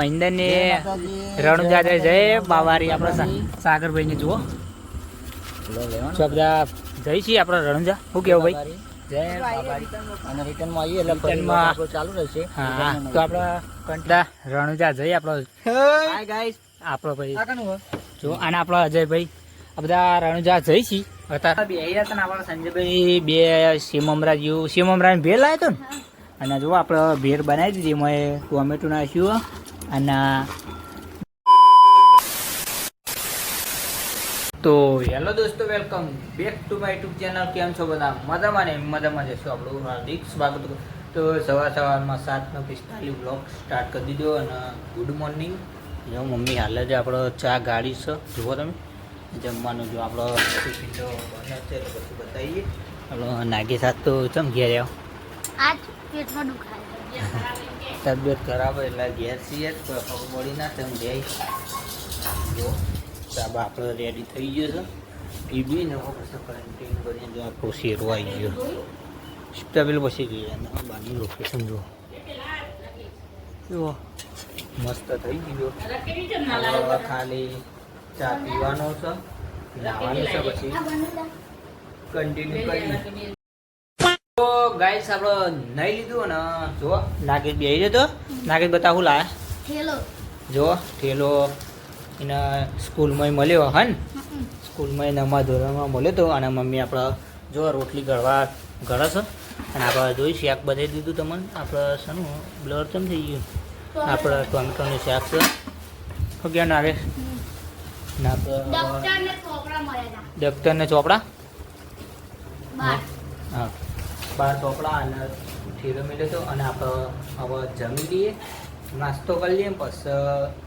મહિન્દર ને જય જય બાવારી. આપણે સા- જુઓ. બધા જઈ છીએ આપણે રણુજા. શું કેવું ભાઈ? જય બાવારી. અને રિટર્નમાં આવીએ એટલે રિટર્નમાં- ચાલુ રહેશે. હા તો આપણે કંટા રણુજા જઈ આપણો હાય ગાઈસ આપણો ભાઈ. આ જો અને આપણો અજયભાઈ. આ બધા રણુજા જઈ છીએ. અત્યારે બે રહ્યા હતા ને આપણા સંજયભાઈ. બે જેવું લાવ્યો હતો ને? અને જો આપણે ભેર બનાવી દીધી. એમાં ટોમેટો નાખ્યું અને તો હેલો દોસ્તો welcome back to my YouTube channel. કેમ છો બધા? મજામાં ને? મજામાં જશો આપણું. હાર્દિક સ્વાગત તો સવાર સવારમાં સાતનો પિસ્તાલીસ બ્લોક સ્ટાર્ટ કરી દીધો અને ગુડ મોર્નિંગ જો મમ્મી હાલે જ આપણો ચા ગાડી છે. જુઓ તમે. જમવાનું જો આપણો ટિફિન તો બને છે એટલે બધું બતાવીએ. આપણો નાગી સાત તો ચમ ઘેર આવ્યો આજ પેટમાં દુખાય તબિયત ખરાબ હોય એટલે ઘેર છીએ જ કોઈ ખબર પડી ના તેમ જાય જો, સાબ આપણે રેડી થઈ ગયો છે. એ બી ને પછી ક્વોરન્ટીન કરીને જો આપણો શેરો આવી ગયો. સ્ટેબલ પછી ગયો અને બાકી લોકેશન જુઓ જુઓ મસ્ત થઈ ગયો. ખાલી ચા પીવાનો છે, નાવાનું છે પછી. કન્ટિન્યુ કરી. ગાઈસ આપણે નહીં લીધું ને જો નાગેશ બેહી જતો. નાગેશ બતાવું લા થેલો જો થેલો એને સ્કૂલમાં મળ્યો હન સ્કૂલમાં નવમા ધોરણમાં મળ્યો તો અને મમ્મી આપણે જો રોટલી ગળવા ગળે છે. અને આપણે જોઈ શાક બતાવી દીધું તમને. આપણે શાનું બ્લર કેમ થઈ ગયું? આપણે ટોમેટોનું શાક છે. શું ગયા નાગેશ? ના ડોક્ટર ને ને ચોપડા? હા. બાર ચોપડા અને ઠીરો મેળ્યો હતો અને આપણે હવે જમી લઈએ નાસ્તો કરી લઈએ પછી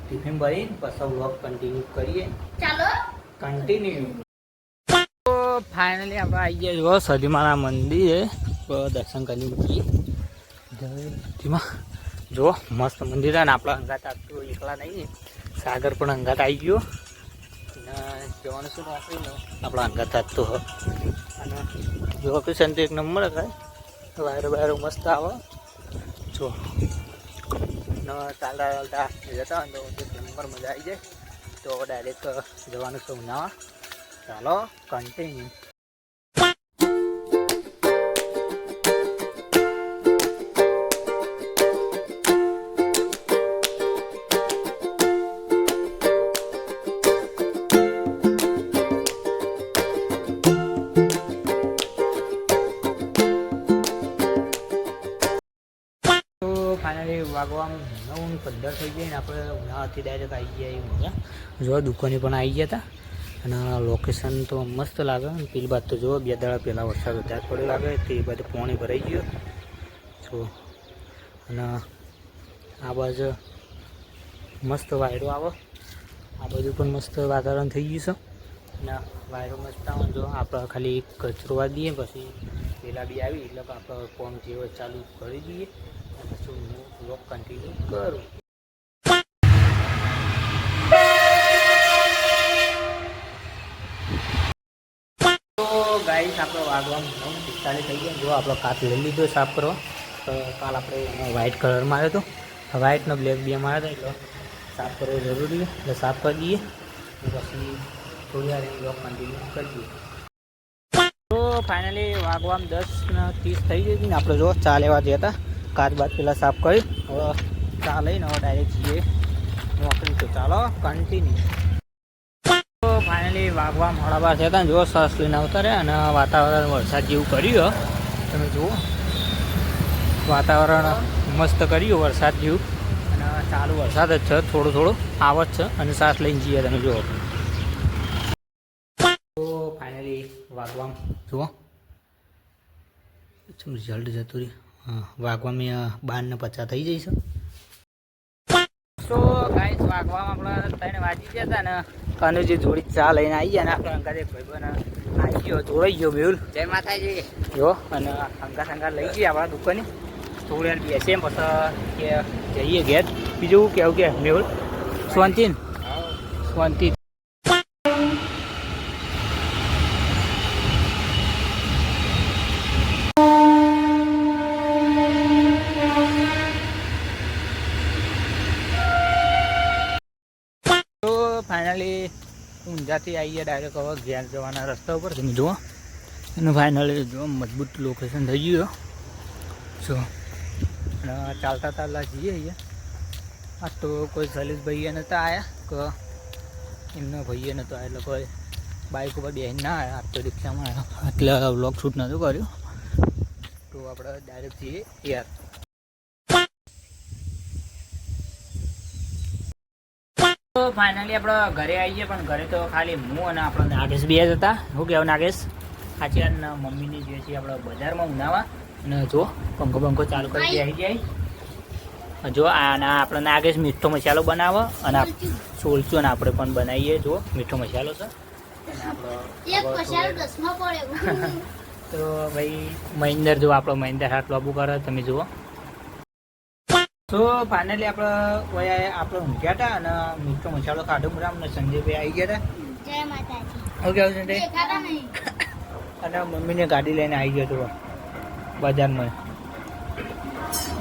ટિફિન ભરીને પછી વ્લોગ કન્ટિન્યુ કરીએ. ચાલો. કન્ટિન્યુ તો ફાઇનલી આપણે આવી ગયા જુઓ સદીમાના મંદિરે. દર્શન કરી મૂકીએ જય ધીમા જો મસ્ત મંદિર અને ને આપણા અંગાત આપ્યું એકલા નહીં સાગર પણ અંગાત આવી ગયો. અને જવાનું શું આપણે આપણા અંગાત આપતો અને જો તો એક નંબર કાંઈ વાયરો વાયરો મસ્ત આવે. જો. ચાલતા ચાલતા જતા હોય તો એક નંબર મજા આવી જાય. તો ડાયરેક્ટ જવાનું છે ઉનાવા ચાલો કન્ટિન્યુ ફાઇનલી આમ નવું પંદર થઈ જાય ને આપણે ઉનાળાથી ડાયરેક્ટ આવી ગયા એ મજા જો દુકાને પણ આવી ગયા હતા અને લોકેશન તો મસ્ત લાગે. અને પેલી બાદ તો જુઓ બે દાડા પહેલાં વરસાદ વધારે પડ્યો લાગે. તે બાજુ પાણી ભરાઈ ગયું. જો. અને આ બાજુ મસ્ત વાયરો આવે. આ બાજુ પણ મસ્ત વાતાવરણ થઈ ગયું છે. અને વાયરો મસ્ત આવે. જો આપણે ખાલી કચરો દઈએ પછી પેલા બી આવી, એટલે આપણે ફોન જેવો ચાલુ કરી દઈએ. પછી હું બ્લોગ કન્ટિન્યુ કરું ગાઈસ આપણો વાગવામાં નવ પિસ્તાલીસ થઈ ગયા. જો આપણો કાપ લઈ લીધો સાફ કરો તો કાલ આપણે વ્હાઇટ કલરમાં આવ્યો હતો. વ્હાઇટનો બ્લેક બે માર્યો હતો, એટલે સાફ કરવો જરૂરી છે. એટલે સાફ કરી દઈએ. પછી થોડી વાર બ્લોક કન્ટિન્યુ કરી દઈએ. તો ફાઇનલી વાગવામાં દસ ત્રીસ થઈ ગઈ હતી ને આપણે જો ચાલ એવા જ હતા. કાચ બાદ પેલા સાફ કરી. હવે ચા લઈને હવે ડાયરેક્ટ જઈએ. નોકરી તો ચાલો કન્ટિન્યુ ફાઇનલી વાગવા મોડા છે થયા હતા ને જો સરસ લઈને ઉતારે અને વાતાવરણ વરસાદ જેવું કર્યું તમે જુઓ. વાતાવરણ મસ્ત કર્યું, વરસાદ જેવું. અને ચાલુ વરસાદ જ છે, થોડું થોડું આવત છે અને શ્વાસ લઈને જઈએ તમે જુઓ. તો ફાઇનલી વાગવામ જુઓ. રિઝલ્ટ જતું રહ્યું? વાગવામાં બાર ને પચાસ થઈ જઈશ તો ગાઈસ વાગવામાં આપણે ત્રણ વાગી ગયા હતા ને કનુજી જોડી ચા લઈને આવી ગયા ને આપણે અંગાત એક ભાઈબંધ આવી ગયો જોડાઈ ગયો બેઉલ. જય માતાજી. જો અને અંગાત અંગાત લઈ જઈએ આપણા દુકાને. થોડી વાર બેસીએ પછી કે જઈએ ઘેર. બીજું કેવું કે મેહુલ સ્વંતિન? ને? શાંતિ તો ફાઇનલી ઊંઝાથી આવીએ ડાયરેક્ટ હવે ઘેર જવાના રસ્તા ઉપર. તમે જુઓ. અને ફાઇનલી જુઓ, મજબૂત લોકેશન થઈ ગયું જો. ચાલતા ચાલતા જઈએ અહીંયા આ તો કોઈ સલીસભાઈએ નહોતા આવ્યા કે એમના ભાઈએ નહોતો આવ્યા એટલે કોઈ બાઇક ઉપર બેસીને ના આવ્યા આ તો રિક્ષામાં આવ્યા એટલે વ્લોગ શૂટ નહોતું કર્યું. તો આપણે ડાયરેક્ટ જઈએ. યાર. ફાઇનલી આપણે ઘરે આવીએ પણ ઘરે તો ખાલી હું અને આપણો નાગેશ બે જ હતા. શું કહેવાય નાગેશ? સાચી વાત મમ્મીની જે છે આપણે બજારમાં ઉનાવા. અને જો પંખો પંખો ચાલુ કરી આવી જાય. જો આના આપણે નાગેશ મીઠો મસાલો બનાવો અને સોલચું. અને આપણે પણ બનાવીએ. જો મીઠો મસાલો છે. તો ભાઈ મહિન્દર જો આપણો મહિન્દર હાથ લોબુ કરે તમે જુઓ. તો ફાઇનલી આપણે વયા આપણે ઊંઘ્યા હતા અને મીઠો મસાલો ખાધો. બરાબર ને સંજયભાઈ આવી ગયા હતા. જય માતાજી. સંજય. અને મમ્મીને ગાડી લઈને આવી ગયો હતો બજારમાં.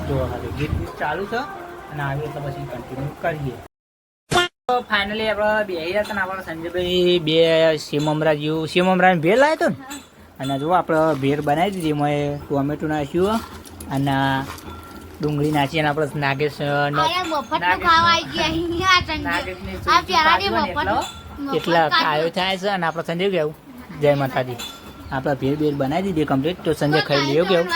જો હાલી ગીત બીત ચાલુ છે અને આવીએ તો પછી કન્ટિન્યુ કરીએ. તો ફાઇનલી આપણે બે હતા ને આપણે સંજયભાઈ બે સીમમરા જેવું સીમમરા ભેર લાવ્યો હતો ને અને જો આપણે ભેર બનાવી દીધી એમાં ટોમેટો નાખ્યું અને ડુંગળી નાખી અને આપણે નાગેશ એટલો. કાયો થાય છે અને આપણે સંજય કેવું? જય માતાજી. આપણે ભેર બેર બનાવી દીધી કમ્પ્લીટ તો સંજય ખાઈ લેવું કેવું?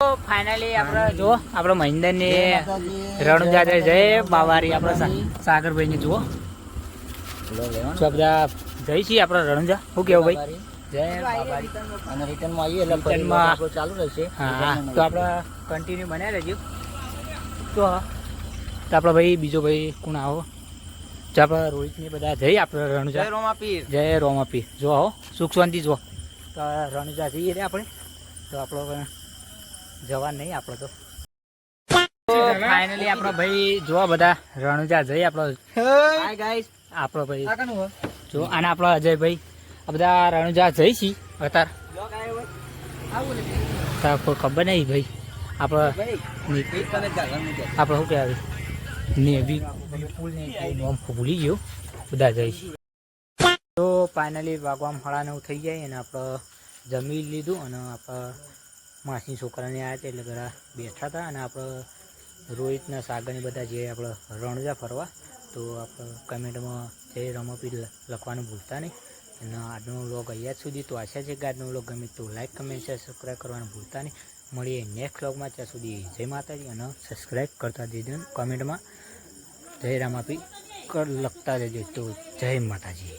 તો ફાઇનલી આપણે જો આપણે મહિન્દરની રણુજા જય બાવારી. આપણે સાગરભાઈ સાગરભાઈને જુઓ. બધા જઈ છીએ આપણે રણજા. શું કેવું ભાઈ? અને રિટર્નમાં આવીએ એટલે રિટર્નમાં- ચાલુ રહેશે. હા તો આપણે કન્ટિન્યુ બનાવી રહેજો. તો આપણે ભાઈ બીજો ભાઈ કોણ આવો? તો આપણે રોહિતને બધા. જઈએ આપણે રણુજા. રોમાપીર. જય રોમાપીર. જો હો સુખ શાંતિ જો. તો રણુજા જઈએ રે આપણે. તો આપણો જવા નહીં આપણો તો. ફાઇનલી આપણો ભાઈ જો બધા. રણુજા જઈએ આપણો. હાય ગાઈસ આપણો ભાઈ. જો અને આપણો અજયભાઈ. આ બધા રણુજા જઈ છી અત્યારે. બ્લોગ આવ્યો હોય આવું ને તો કોઈ ખબર નહીં ભાઈ. આપણે આપણે શું કહેવાય? ને ભૂલી ગયો. બધા જઈશ તો ફાઇનલી વાગવામાં હળા નવ થઈ જાય અને આપણે જમી લીધું અને આપણે માસી છોકરાને આવ્યા હતા એટલે ઘરા બેઠા હતા અને આપણે રોહિતના સાગરની બધા જે આપણે રણજા ફરવા, તો આપણે કમેન્ટમાં જય રમપી લખવાનું ભૂલતા નહીં અને આજનો વ્લોગ અહીંયા સુધી તો આશા છે કે આજનો વ્લોગ ગમે તો લાઈક કમેન્ટ શેર સબસ્ક્રાઈબ કરવાનું ભૂલતા નહીં. મળીએ નેક્સ્ટ વ્લોગમાં ત્યાં સુધી જય માતાજી અને સબસ્ક્રાઈબ કરતા દેજો કમેન્ટમાં જય રામ આપી લખતા દેજો તો જય માતાજી.